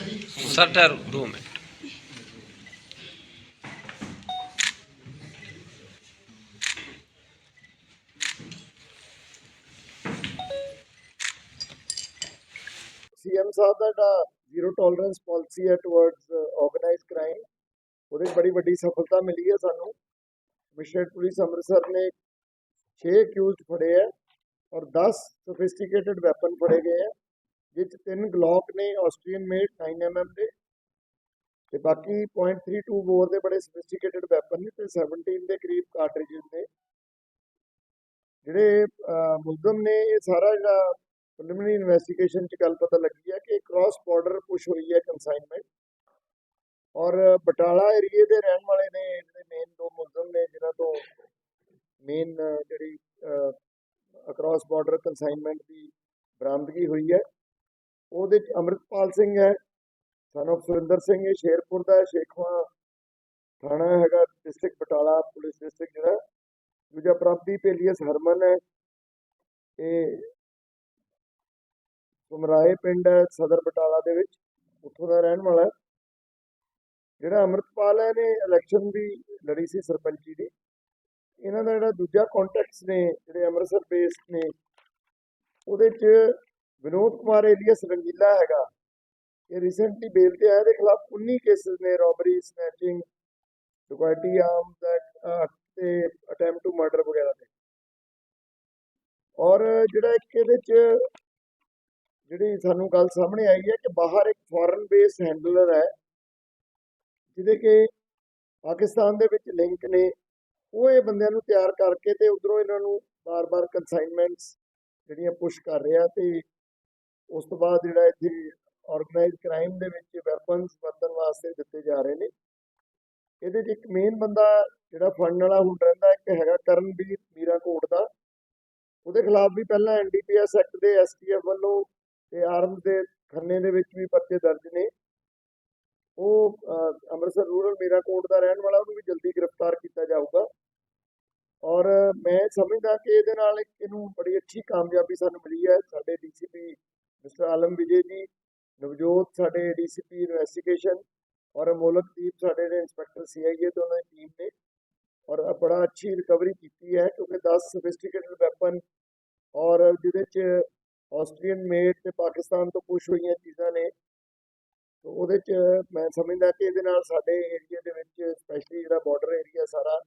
Sir ठहरो दो minute CM ਸਾਹਿਬ ਦਾ ਜਿਹੜਾ ਜ਼ੀਰੋ ਟੋਲਰੈਂਸ ਪਾਲਿਸੀ ਹੈ ਟੁਵਰਡਸ ਆਰਗੇਨਾਈਜ਼ਡ ਕ੍ਰਾਈਮ ਉਹਦੇ 'ਚ ਬੜੀ ਵੱਡੀ ਸਫਲਤਾ ਮਿਲੀ ਹੈ ਸਾਨੂੰ ਕਮਿਸ਼ਨਰੇਟ ਪੁਲਿਸ ਅੰਮ੍ਰਿਤਸਰ ਨੇ 6 ਅਕਿਊਜ਼ਡ ਫੜੇ ਹੈ ਔਰ 10 ਸੋਫਿਸਟੀਕੇਟਡ ਵੈਪਨ ਫੜੇ ਗਏ ਹੈ ਜਿਸ 'ਚ ਤਿੰਨ ਗਲੌਕ ਨੇ ਆਸਟਰੀਅਨ ਮੇਡ 9mm ਦੇ ਤੇ ਬਾਕੀ .32 ਬੋਰ ਦੇ ਬੜੇ ਸੋਫਿਸਟੀਕੇਟਡ ਵੈਪਨ ਨੇ ਤੇ 17 ਦੇ ਕਰੀਬ ਕਾਰਟ੍ਰਿਜਸ ਨੇ। ਜਿਹੜੇ ਮੁਲਜ਼ਮ ਨੇ ਇਹ ਸਾਰਾ ਜਿਹੜਾ ਪ੍ਰੀਲਿਮਿਨਰੀ ਇਨਵੈਸਟੀਗੇਸ਼ਨ ਚ ਗੱਲ ਪਤਾ ਲੱਗੀ ਹੈ ਕਿ ਕ੍ਰਾਸ ਬਾਰਡਰ ਪੁਸ਼ ਹੋਈ ਹੈ ਕਨਸਾਈਨਮੈਂਟ ਔਰ ਬਟਾਲਾ ਏਰੀਏ ਦੇ ਰਹਿਣ ਵਾਲੇ ਨੇ ਜਿਹੜੇ ਮੇਨ ਦੋ ਮੁਲਜ਼ਮ ਨੇ, ਜਿਨ੍ਹਾਂ ਤੋਂ ਮੇਨ ਜਿਹੜੀ ਅਕ੍ਰਾਸ ਬਾਰਡਰ ਕਨਸਾਈਨਮੈਂਟ ਦੀ ਬਰਾਮਦਗੀ ਹੋਈ ਹੈ। ਉਹਦੇ ਚ ਅੰਮ੍ਰਿਤਪਾਲ ਸਿੰਘ ਹੈ ਸਨ of ਸੁਰਿੰਦਰ ਸਿੰਘ ਇਹ ਸ਼ੇਰਪੁਰ ਦਾ ਹੈ, ਸ਼ੇਖਵਾ ਥਾਣਾ ਹੈਗਾ ਡਿਸਟ੍ਰਿਕਟ ਬਟਾਲਾ ਪੁਲਿਸ ਡਿਸਟ੍ਰਿਕਟ ਜਿਹੜਾ। ਦੂਜਾ ਪ੍ਰਾਪਤੀ ਪੇਲੀਅਸ ਹਰਮਨ ਹੈ ਇਹ ਸੁਮਰਾਏ ਪਿੰਡ ਹੈ ਸਦਰ ਬਟਾਲਾ ਦੇ ਵਿੱਚ ਉੱਥੋਂ ਦਾ ਰਹਿਣ ਵਾਲਾ ਹੈ। ਜਿਹੜਾ ਅੰਮ੍ਰਿਤਪਾਲ ਹੈ ਨੇ ਇਲੈਕਸ਼ਨ ਵੀ ਲੜੀ ਸੀ ਸਰਪੰਚੀ ਦੀ। ਇਹਨਾਂ ਦਾ ਜਿਹੜਾ ਦੂਜਾ ਕੰਟੈਕਟਸ ਨੇ ਜਿਹੜੇ ਅੰਮ੍ਰਿਤਸਰ ਬੇਸਡ ਨੇ ਉਹਦੇ ਚ ਵਿਨੋਦ ਕੁਮਾਰ ਏਲੀਅਸ ਰੰਗੀਲਾ ਹੈਗਾ। ਇਹ ਰੀਸੈਂਟਲੀ ਬੇਲ ਤੇ ਆਇਆ, ਇਹਦੇ ਖਿਲਾਫ 19 ਕੇਸਿਸ ਨੇ ਰੋਬਰੀ ਸਨੈਚਿੰਗ ਡਕੈਟੀ ਆਰਮਸ ਤੇ ਅਟੈਂਪਟ ਟੂ ਮਰਡਰ ਵਗੈਰਾ ਦੇ ਔਰ ਜਿਹੜਾ ਇੱਕ ਇਹਦੇ ਚ ਜਿਹੜੀ ਸਾਨੂੰ ਗੱਲ ਸਾਹਮਣੇ ਆਈ ਹੈ ਕਿ ਬਾਹਰ ਇੱਕ ਫੋਰਨ ਬੇਸ ਹੈਂਡਲਰ ਹੈ, ਜਿਹਦੇ ਕਿ ਪਾਕਿਸਤਾਨ ਦੇ ਵਿੱਚ ਲਿੰਕ ਨੇ, ਉਹ ਇਹ ਬੰਦਿਆਂ ਨੂੰ ਤਿਆਰ ਕਰਕੇ ਤੇ ਉਧਰੋਂ ਇਹਨਾਂ ਨੂੰ ਬਾਰ-ਬਾਰ ਕਨਸਾਈਨਮੈਂਟਸ ਜਿਹੜੀਆਂ ਪੁਸ਼ ਕਰ ਰਿਹਾ ਤੇ ਉਸ ਤੋਂ ਬਾਅਦ ਜਿਹੜਾ ਇੱਥੇ ਆਰਗੇਨਾਈਜ਼ਡ ਕ੍ਰਾਈਮ ਦੇ ਵਿੱਚ ਵੈਪਨਸ ਵਰਤਣ ਵਾਸਤੇ ਦਿੱਤੇ ਜਾ ਰਹੇ ਨੇ। ਇਹਦੇ 'ਚ ਇੱਕ ਮੇਨ ਬੰਦਾ ਜਿਹੜਾ ਫੜਨ ਵਾਲਾ ਹੁਣ ਰਹਿੰਦਾ, ਇੱਕ ਹੈਗਾ ਕਰਨਵੀਰ ਮੀਰਾਕੋਟ ਦਾ। ਉਹਦੇ ਖਿਲਾਫ ਵੀ ਪਹਿਲਾਂ ਐਨਡੀਪੀਐਸ ਐਕਟ ਦੇ ਐਸਟੀਐਫ ਵੱਲੋਂ ਤੇ ਆਰਮ ਦੇ ਖੰਨੇ ਦੇ ਵਿੱਚ ਵੀ ਪਰਚੇ ਦਰਜ ਨੇ। ਉਹ ਅੰਮ੍ਰਿਤਸਰ ਰੂਰਲ ਮੀਰਾਕੋਟ ਦਾ ਰਹਿਣ ਵਾਲਾ, ਉਹਨੂੰ ਵੀ ਜਲਦੀ ਗ੍ਰਿਫਤਾਰ ਕੀਤਾ ਜਾਊਗਾ। ਔਰ ਮੈਂ ਸਮਝਦਾ ਕਿ ਇਹਦੇ ਨਾਲ ਇਹਨੂੰ ਬੜੀ ਅੱਛੀ ਕਾਮਯਾਬੀ ਸਾਨੂੰ ਮਿਲੀ ਹੈ। ਸਾਡੇ ਡੀਸੀਪੀ ਮਿਸਟਰ ਆਲਮ ਵਿਜੇ ਜੀ ਨਵਜੋਤ ਸਾਡੇ ਡੀਸੀਪੀ ਇਨਵੈਸਟੀਗੇਸ਼ਨ ਔਰ ਅਮੋਲਕਦੀਪ ਸਾਡੇ ਨੇ ਇੰਸਪੈਕਟਰ ਸੀਆਈਏ ਤੋਂ ਉਹਨਾਂ ਦੀ ਟੀਮ ਨੇ ਔਰ ਬੜਾ ਅੱਛੀ ਰਿਕਵਰੀ ਕੀਤੀ ਹੈ ਕਿਉਂਕਿ 10 ਸੋਫਿਸਟੀਕੇਟਡ ਵੈਪਨ ਔਰ ਜਿਹਦੇ ਚ ਆਸਟਰੀਅਨ ਮੇਡ ਤੇ ਪਾਕਿਸਤਾਨ ਤੋਂ ਪੁਸ਼ ਹੋਈਆਂ ਚੀਜ਼ਾਂ ਨੇ। ਤੋ ਉਹਦੇ ਚ ਮੈਂ ਸਮਝਦਾ ਕਿ ਇਹਦੇ ਨਾਲ ਸਾਡੇ ਏਰੀਆ ਦੇ ਵਿੱਚ ਸਪੈਸ਼ਲੀ ਜਿਹੜਾ ਬਾਰਡਰ ਏਰੀਆ ਸਾਰਾ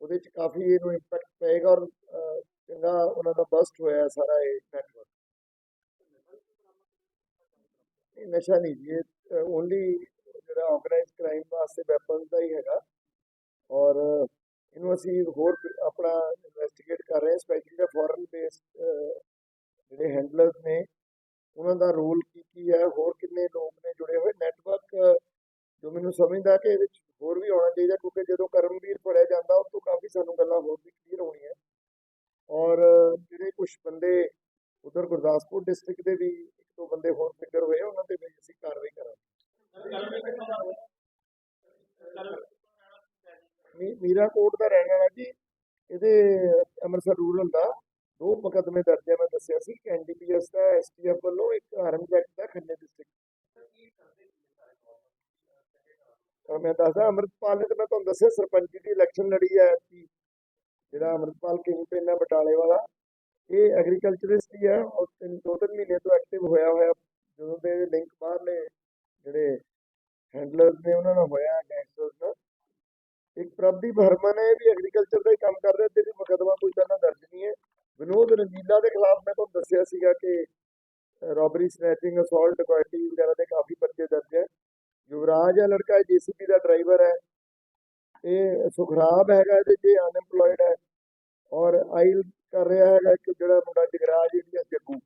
ਉਹਦੇ ਚ ਕਾਫੀ ਇਹਨੂੰ ਇੰਪੈਕਟ ਪਏਗਾ ਔਰ ਅਹ, ਚੰਗਾ ਉਹਨਾਂ ਦਾ ਬਸਟ ਹੋਇਆ ਹੈ ਸਾਰਾ ਇਹ ਨੈਟਵਰਕ ਇਹ ਨਸ਼ਾ ਨਹੀਂ ਜੀ ਇਹ ਓਨਲੀ ਜਿਹੜਾ ਆਰਗੇਨਾਈਜ਼ਡ ਕ੍ਰਾਈਮ ਵਾਸਤੇ ਵੈਪਨਸ ਦਾ ਹੀ ਹੈਗਾ। ਔਰ ਇਹਨੂੰ ਅਸੀਂ ਹੋਰ ਆਪਣਾ ਇਨਵੈਸਟੀਗੇਟ ਕਰ ਰਹੇ ਹਾਂ ਸਪੈਸ਼ਲੀ ਜਿਹੜਾ ਫੋਰਨ ਬੇਸਡ ਜਿਹੜੇ ਹੈਂਡਲਰਸ ਨੇ, ਉਹਨਾਂ ਦਾ ਰੋਲ ਕੀ ਕੀ ਹੈ, ਹੋਰ ਕਿੰਨੇ ਲੋਕ ਨੇ ਜੁੜੇ ਹੋਏ। ਨੈਟਵਰਕ ਜੋ ਮੈਨੂੰ ਸਮਝਦਾ ਕਿ ਇਹਦੇ ਵਿੱਚ ਹੋਰ ਵੀ ਆਉਣਾ ਚਾਹੀਦਾ, ਕਿਉਂਕਿ ਜਦੋਂ ਕਰਮਵੀਰ ਫੜਿਆ ਜਾਂਦਾ ਉਸ ਤੋਂ ਕਾਫੀ ਸਾਨੂੰ ਗੱਲਾਂ ਹੋਰ ਵੀ ਕਲੀਅਰ ਹੋਣੀਆਂ। ਔਰ ਜਿਹੜੇ ਕੁਝ ਬੰਦੇ ਉਧਰ ਗੁਰਦਾਸਪੁਰ ਡਿਸਟ੍ਰਿਕਟ ਦੇ ਵੀ ਇੱਕ ਬੰਦੇ ਹੋਰ ਫਿਗਰ ਹੋਏ, ਉਹਨਾਂ ਤੇ ਵੀ ਅਸੀਂ ਕਾਰਵਾਈ ਕਰਾਂਗੇ। ਮੀ- ਮੀਰਾਕੋਟ ਦਾ ਰਹਿਣ ਵਾਲਾ ਜੀ, ਇਹਦੇ ਅੰਮ੍ਰਿਤਸਰ ਰੂਰਲ ਦਾ, ਦੋ ਮੁਕੱਦਮੇ ਦਰਜ ਹੈ ਮੈਂ ਦੱਸਿਆ ਸੀ ਕਿ ਐਨਡੀਪੀਐਸ ਦਾ ਐਸਟੀਐਫ ਵੱਲੋਂ ਇੱਕ ਆਰਮਜ਼ ਐਕਟ ਦਾ ਖੰਨੇ ਡਿਸਟ੍ਰਿਕਟ ਮੈਂ ਦੱਸਦਾ, ਅੰਮ੍ਰਿਤਪਾਲ ਨੇ ਤਾਂ ਮੈਂ ਤੁਹਾਨੂੰ ਦੱਸਿਆ, ਸਰਪੰਚੀ ਦੀ ਇਲੈਕਸ਼ਨ ਲੜੀ ਹੈ ਜਿਹੜਾ ਅੰਮ੍ਰਿਤਪਾਲ ਕਿੰਗ ਪਿੰਨ ਬਟਾਲੇ ਵਾਲਾ ਇਹ ਐਗਰੀਕਲਚਰਿਸਟ ਹੀ ਹੈ ਔਰ ਤਿੰਨ, ਦੋ ਤਿੰਨ ਮਹੀਨੇ ਤੋਂ ਐਕਟਿਵ ਹੋਇਆ ਹੋਇਆ, ਜਦੋਂ ਦੇ ਲਿੰਕ ਬਾਹਰਲੇ ਜਿਹੜੇ ਹੈਂਡਲਰਸ ਨੇ ਉਹਨਾਂ ਨਾਲ ਹੋਇਆ ਗੈਂਗਸਟਰਸ ਨਾਲ। ਇੱਕ ਪ੍ਰਭਦੀਪ ਹਰਮਨ ਹੈ ਵੀ ਐਗਰੀਕਲਚਰ ਦਾ ਹੀ ਕੰਮ ਕਰ ਰਿਹਾ ਤੇ ਵੀ ਮੁਕੱਦਮਾ ਕੋਈ ਪਹਿਲਾਂ ਦਰਜ ਨਹੀਂ ਹੈ। ਵਿਨੋਦ ਰੰਜੀਲਾ ਦੇ ਖਿਲਾਫ ਮੈਂ ਤੁਹਾਨੂੰ ਦੱਸਿਆ ਸੀਗਾ ਕਿ ਰੋਬਰੀ ਸਨੈਚਿੰਗ ਅਸੌਲਟ ਡਕੈਟੀ ਵਗੈਰਾ ਦੇ ਕਾਫੀ ਪਰਚੇ ਦਰਜ ਹੈ। ਯੁਵਰਾਜ ਹੈ, ਲੜਕਾ ਜੀਸੀਪੀ ਦਾ ਡਰਾਈਵਰ ਹੈ। ਇਹ ਸੁਖਰਾਬ ਹੈਗਾ, ਇਹਦੇ ਜੇ ਅਨਐਮਪਲੋਇਡ ਔਰ ਆਈਲ ਕਰ ਰਿਹਾ ਹੈਗਾ ਇੱਕ ਜਿਹੜਾ ਮੁੰਡਾ ਜਗਰਾਜ ਇੰਡੀਆ ਜੱਗੂ।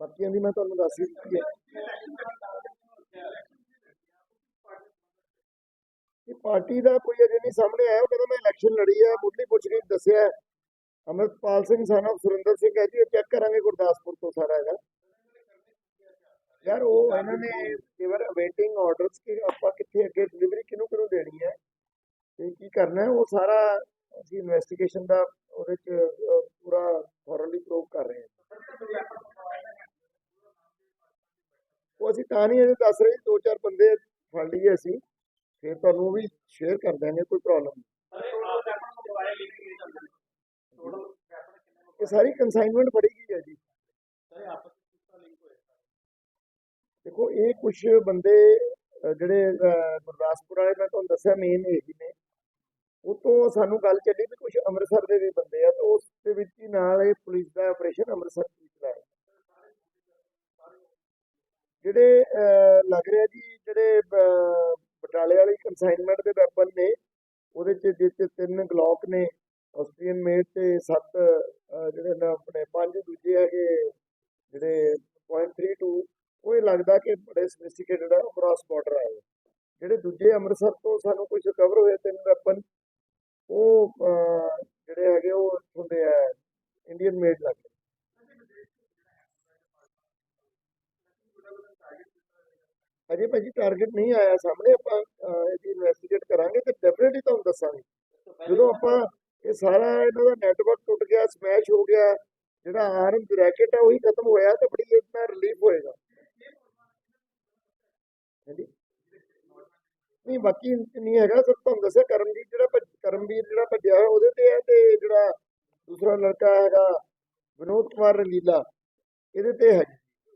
ਬਾਕੀਆਂ ਦੀ ਮੈਂ ਤੁਹਾਨੂੰ ਦੱਸ ਹੀ ਦਿੱਤੀ ਹੈ ਇਹ ਪਾਰਟੀ ਦਾ ਕੋਈ ਅਜੇ ਨਹੀਂ ਸਾਹਮਣੇ ਆਇਆ। ਉਹ ਕਹਿੰਦਾ ਮੈਂ ਇਲੈਕਸ਼ਨ ਲੜੀ ਹੈ ਮੁੱਢਲੀ ਪੁੱਛਗਿੱਛ ਦੱਸਿਆ ਹੈ। ਸਿੰਘ son ਸੁਰਿੰਦਰ ਸਿੰਘ ਹੈ ਜੀ, ਉਹ ਚੈੱਕ ਕਰਾਂਗੇ ਗੁਰਦਾਸਪੁਰ ਤੋਂ ਸਾਰਾ ਹੈਗਾ। ਯਾਰ ਉਹ ਇਹਨਾਂ ਨੇ ਦੇਵਰ ਅਵੇਟਿੰਗ ਆਰਡਰਸ ਕਿ ਆਪਾਂ ਕਿੱਥੇ ਅੱਗੇ ਡਿਲੀਵਰੀ ਕਿਹਨੂੰ ਕਿਹਨੂੰ ਦੇਣੀ ਹੈ ਤੇ ਕੀ ਕਰਨਾ ਹੈ, ਉਹ ਸਾਰਾ ਅਸੀਂ ਇਨਵੈਸਟੀਗੇਸ਼ਨ ਦਾ ਉਹਦੇ ਚ ਪੂਰਾ ਥੋਰਲੀ ਪ੍ਰੂਵ ਕਰ ਰਹੇ ਹਾਂ। ਉਹ ਅਸੀਂ ਤਾਂ ਨਹੀਂ ਇਹ ਦੱਸ ਰਹੇ, ਦੋ ਚਾਰ ਬੰਦੇ ਫੜ ਲਈਏ ਅਸੀਂ, ਫਿਰ ਤੁਹਾਨੂੰ ਵੀ ਸ਼ੇਅਰ ਕਰ ਦਾਂਗੇ ਕੋਈ ਪ੍ਰੋਬਲਮ ਨਹੀਂ। ਇਹ ਸਾਰੀ ਕਨਸਾਈਨਮੈਂਟ ਫੜੀ ਗਈ ਹੈ ਜੀ। ਦੇਖੋ, ਇਹ ਕੁਝ ਬੰਦੇ ਜਿਹੜੇ ਗੁਰਦਾਸਪੁਰ ਵਾਲੇ, ਮੈਂ ਤੁਹਾਨੂੰ ਦੱਸਿਆ ਮੇਨ ਇਹੀ ਨੇ ਉਹ ਤੋਂ ਸਾਨੂੰ ਗੱਲ ਚੱਲੀ ਵੀ ਕੁਝ ਅੰਮ੍ਰਿਤਸਰ ਦੇ ਵੀ ਬੰਦੇ ਆ ਤੇ ਉਸ ਦੇ ਵਿੱਚ ਹੀ ਨਾਲ ਇਹ ਪੁਲਿਸ ਦਾ ਆਪਰੇਸ਼ਨ ਅੰਮ੍ਰਿਤਸਰ ਵਿੱਚ ਚਲਾਇਆ ਜਿਹੜੇ ਲੱਗ ਰਿਹਾ ਜੀ, ਜਿਹੜੇ ਬਟਾਲੇ ਵਾਲੀ ਕਨਸਾਈਨਮੈਂਟ ਦੇ ਵੈਪਨ ਨੇ, ਉਹਦੇ ਚ ਜਿਸ ਤਿੰਨ ਗਲੌਕ ਨੇ ਆਸਟਰੀਅਨ ਮੇਡ ਤੇ ਸੱਤ ਜਿਹੜੇ ਨਾ ਆਪਣੇ, ਪੰਜ ਦੂਜੇ ਹੈਗੇ, ਜਿਹੜੇ .32 ਉਹ ਇਹ ਲੱਗਦਾ ਕਿ ਬੜੇ ਸੋਫਿਸਟੀਕੇਟਡ ਆ ਕ੍ਰਾਸ ਬਾਰਡਰ ਆਏ ਜਿਹੜੇ ਦੂਜੇ ਅੰਮ੍ਰਿਤਸਰ ਤੋਂ ਸਾਨੂੰ ਕੁਝ ਰਿਕਵਰ ਹੋਏ ਤਿੰਨ ਵੈਪਨ ਉਹ ਅਹ, ਜਿਹੜੇ ਹੈਗੇ ਉਹ ਹੁੰਦੇ ਆ ਇੰਡੀਅਨ ਮੇਡ ਲੱਗਦੇ ਅਜੇ ਭਾਜੀ ਟਾਰਗੇਟ ਨਹੀਂ ਆਇਆ ਸਾਹਮਣੇ ਆਪਾਂ ਅਹ, ਇਹਦੀ ਇਨਵੈਸਟੀਗੇਟ ਕਰਾਂਗੇ ਤੇ ਡੈਫੀਨਿਟਲੀ ਤੁਹਾਨੂੰ ਦੱਸਾਂਗੇ। ਜਦੋਂ ਆਪਾਂ ਇਹ ਸਾਰਾ ਇਹਨਾਂ ਦਾ ਨੈਟਵਰਕ ਟੁੱਟ ਗਿਆ ਸਮੈਸ਼ ਹੋ ਗਿਆ ਜਿਹੜਾ ਆਰਮ ਰੈਕੇਟ ਹੈ ਉਹੀ ਖਤਮ ਹੋਇਆ ਤੇ ਬੜੀ ਇਹਦੇ ਨਾਲ ਰਿਲੀਫ ਹੋਏਗਾ। ਹਾਂਜੀ? ਨਹੀਂ, ਬਾਕੀ ਨਹੀਂ ਹੈਗਾ ਸਰ ਤੁਹਾਨੂੰ ਦੱਸਿਆ ਕਰਮਜੀਤ ਜਿਹੜਾ ਭੱਜ- ਕਰਮਵੀਰ ਜਿਹੜਾ ਭੱਜਿਆ ਹੋਇਆ, ਉਹਦੇ ਤੇ ਹੈ ਤੇ ਜਿਹੜਾ ਦੂਸਰਾ ਲੜਕਾ ਹੈਗਾ ਵਿਨੋਦ ਕੁਮਾਰ ਰੰਗੀਲਾ, ਇਹਦੇ ਤੇ ਹੈ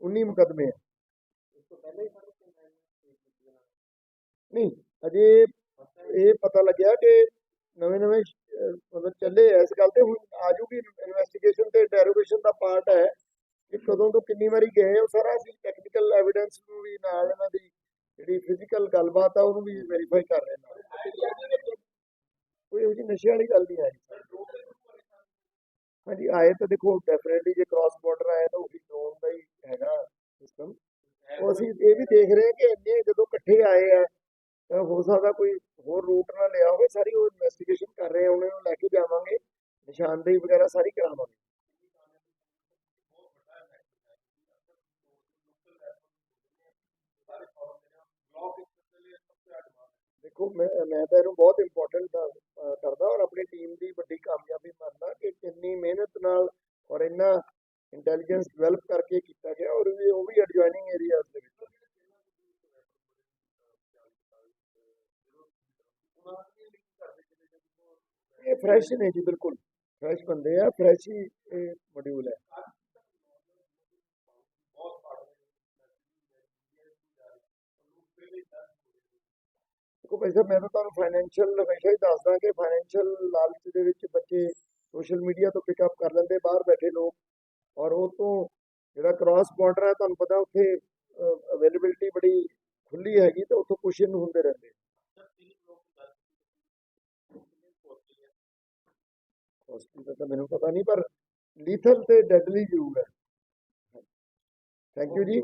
19 ਮੁਕਦਮੇ ਹੈ ਨਹੀਂ, ਅਜੇ ਇਹ ਪਤਾ ਲੱਗਿਆ ਕਿ ਨਵੇਂ ਨਵੇਂ ਮਤਲਬ ਚੱਲੇ ਆ, ਇਸ ਗੱਲ ਤੇ ਹੁਣ ਆਜੂਗੀ ਇਨਵੈਸਟੀਗੇਸ਼ਨ ਤੇ ਡੈਰੀਵੇਸ਼ਨ ਦਾ ਪਾਰਟ ਹੈ ਕਿ ਕਦੋਂ ਤੋਂ ਕਿੰਨੀ ਵਾਰੀ ਗਏ ਉਹ ਸਾਰਾ ਅਸੀਂ ਟੈਕਨੀਕਲ ਐਵੀਡੈਂਸ ਨੂੰ ਵੀ ਨਾਲ ਇਹਨਾਂ ਦੀ ਜਿਹੜੀ ਫਿਜ਼ੀਕਲ ਗੱਲਬਾਤ ਆ, ਉਹਨੂੰ ਵੀ ਵੈਰੀਫਾਈ ਕਰ ਰਹੇ ਨਾਲ ਕੋਈ ਇਹੋ ਜਿਹੀ ਨਸ਼ੇ ਵਾਲੀ ਗੱਲ ਨਹੀਂ ਆਈ ਹਾਂਜੀ, ਆਏ ਤਾਂ ਦੇਖੋ ਡੈਫੀਨਿਟਲੀ ਜੇ ਕ੍ਰਾਸ ਬਾਰਡਰ ਆਏ ਤਾਂ ਉਹ ਵੀ ਡਰੋਨ ਦਾ ਹੀ ਹੈਗਾ ਸਿਸਟਮ ਉਹ ਅਸੀਂ ਇਹ ਵੀ ਦੇਖ ਰਹੇ ਹਾਂ ਕਿ ਇੰਨੇ ਜਦੋਂ ਇਕੱਠੇ ਆਏ ਆ, ਤਾਂ ਹੋ ਸਕਦਾ ਕੋਈ ਹੋਰ ਰੂਟ ਨਾ ਲਿਆ ਹੋਵੇ। ਸਾਰੀ ਉਹ ਇਨਵੈਸਟੀਗੇਸ਼ਨ ਕਰ ਰਹੇ ਆ, ਉਹਨਾਂ ਨੂੰ ਲੈ ਕੇ ਜਾਵਾਂਗੇ। ਨਿਸ਼ਾਨਦੇਹੀ ਵਗੈਰਾ ਸਾਰੀ ਕਰਾਵਾਂਗੇ। ਦੇਖੋ, ਮੈਂ ਮੈਂ ਤਾਂ ਇਹਨੂੰ ਬਹੁਤ ਇੰਪੋਰਟੈਂਟ ਕਰਦਾ ਔਰ ਆਪਣੀ ਟੀਮ ਦੀ ਵੱਡੀ ਕਾਮਯਾਬੀ ਮੰਨਦਾ ਕਿ ਕਿੰਨੀ ਮਿਹਨਤ ਨਾਲ ਔਰ ਇੰਨਾ ਇੰਟੈਲੀਜੈਂਸ ਡਿਵੈਲਪ ਕਰਕੇ ਕੀਤਾ ਗਿਆ ਔਰ ਉਹ ਵੀ ਐਡਜੋਇਨਿੰਗ ਏਰੀਆਜ਼ ਦੇ ਵਿੱਚ। ਇਹ ਫਰੈਸ਼ ਨੇ ਜੀ, ਬਿਲਕੁਲ। ਫਰੈਸ਼ ਬੰਦੇ ਆ ਫਰੈਸ਼ ਹੀ ਮੋਡਿਊਲ ਹੈ। ਦੇਖੋ ਭਾਈ ਸਾਹਿਬ, ਮੈਂ ਤਾਂ ਤੁਹਾਨੂੰ ਫਾਈਨੈਂਸ਼ੀਅਲ ਹਮੇਸ਼ਾ ਹੀ ਦੱਸਦਾ ਕਿ ਫਾਈਨੈਂਸ਼ੀਅਲ ਲਾਲਚ ਦੇ ਵਿੱਚ ਬੱਚੇ ਸੋਸ਼ਲ ਮੀਡੀਆ ਤੋਂ ਪਿਕ ਅਪ ਕਰ ਲੈਂਦੇ, ਬਾਹਰ ਬੈਠੇ ਲੋਕ ਔਰ ਉਹ ਤੋਂ ਜਿਹੜਾ ਕ੍ਰਾਸ ਬਾਰਡਰ ਹੈ, ਤੁਹਾਨੂੰ ਪਤਾ ਉੱਥੇ ਅਵੇਲੇਬਿਲਟੀ ਬੜੀ ਖੁੱਲੀ ਹੈਗੀ ਤੇ ਉੱਥੋਂ ਕੁਸ਼ਨ ਹੁੰਦੇ ਰਹਿੰਦੇ। ਕਾਸਟਲੀ ਤਾਂ ਮੈਨੂੰ ਪਤਾ ਨਹੀਂ, ਪਰ ਲੀਥਲ ਤੇ ਡੈਡਲੀ ਜ਼ਰੂਰ ਹੈ। ਥੈਂਕ ਯੂ ਜੀ।